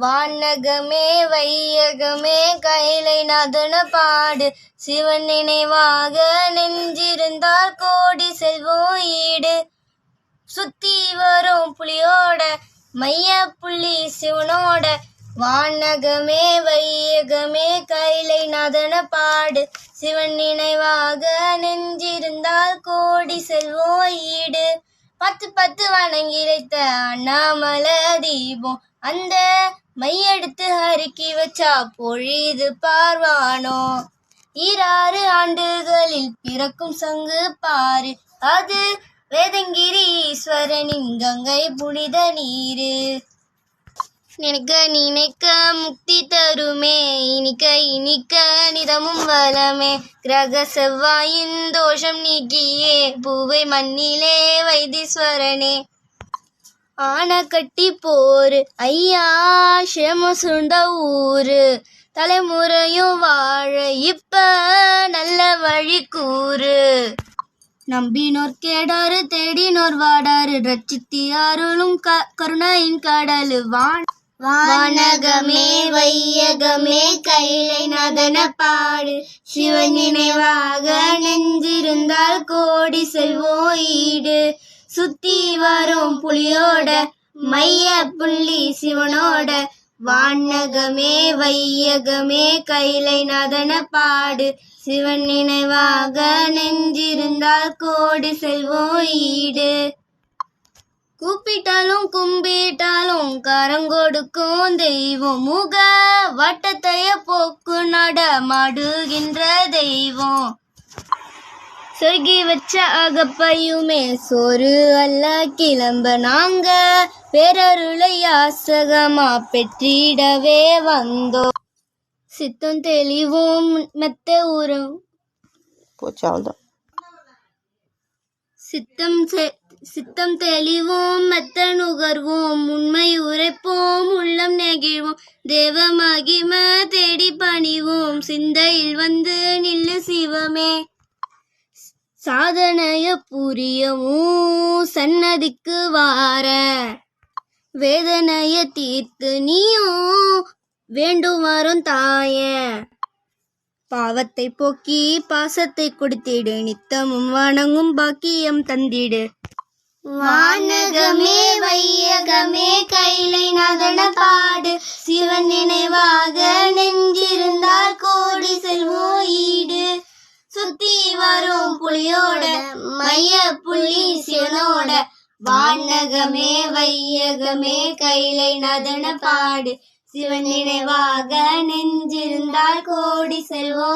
வானகமே வையகமே கைலை நதன பாடு. சிவன் நினைவாக நெஞ்சிருந்தால் கோடி செல்வோம் ஈடு. சுத்தி வரும் புலியோட மைய புள்ளி சிவனோட. வானகமே வையகமே கைலை நதன பாடு. சிவன் நினைவாக நெஞ்சிருந்தால் கோடி செல்வோம் ஈடு. பத்து பத்து வணங்கிழைத்த அண்ணாமல தீபம். அந்த மையெடுத்து அறுக்கி வச்சா பொழிது பார்வானோ? ஈராறு ஆண்டுகளில் பிறக்கும் சங்கு பாரு அது வேதங்கிரி ஈஸ்வரனின் கங்கை புனித நீரு. நினைக்க நினைக்க முக்தி தருமே. இனிக்க இனிக்க நிதமும் வளமே. கிரக செவ்வாயின் தோஷம் நீக்கியே. பூவை மண்ணிலே வைத்தீஸ்வரனே. ஆன கட்டி போரு. ஐயா சிரம சுண்ட ஊரு. தலைமுறையும் வாழ இப்ப நல்ல வழி கூறு. நம்பினோர் கேடாரு தேடினோர் வாடாரு ரச்சித்தி அருளும் க கருணையின் கடலு. வான் வானகமே வையகமே கைலை நதன பாடு சிவன் நினைவாக நெஞ்சிருந்தால் கோடி செல்வோ ஈடு. சுத்தி வரும் புலியோட மைய புள்ளி சிவனோட. வானகமே வையகமே கைலை நதன பாடு. சிவன் நினைவாக நெஞ்சிருந்தால் கோடி செல்வோம் ஈடு. கூப்பிட்டாலும் கும்பிட்டாலும் கரங்கொடுக்கும் தெய்வம். முக வட்டத்தைய போக்கு நடமாடுகின்ற தெய்வம். சொருகி வச்ச அகப்பையுமே சோறு அல்ல கிளம்ப நாங்க பேரருளை யாசகமா பெற்றிடவே வந்தோம் சித்தம் தெளிவும் மெத்த உரம் போச்சு அவ்வளோதான் சித்தம் சித்தம் தெளிவோம் மெத்த நுகர்வோம். உண்மை உரைப்போம் உள்ளம் நெகிழ்வோம். தேவ மகிம தேடி பணிவோம். சிந்தையில் வந்து நில்லு சிவமே. சாதனைய புரியவும் சன்னதிக்கு வார. வேதனைய தீர்த்து நீயும் வேண்டும் வரும் தாய. பாவத்தை போக்கி பாசத்தை கொடுத்திடு நித்தமும் வணங்கும் பாக்கியம் தந்திடு. வானகமே வையகமே கைலை நதன பாடு சிவன் நினைவாக மைய புள்ளி சிவனோட வானகமே வையகமே கைலை நதன பாடு. சிவன் நினைவாக நெஞ்சிருந்தால் கோடி செல்வோம்.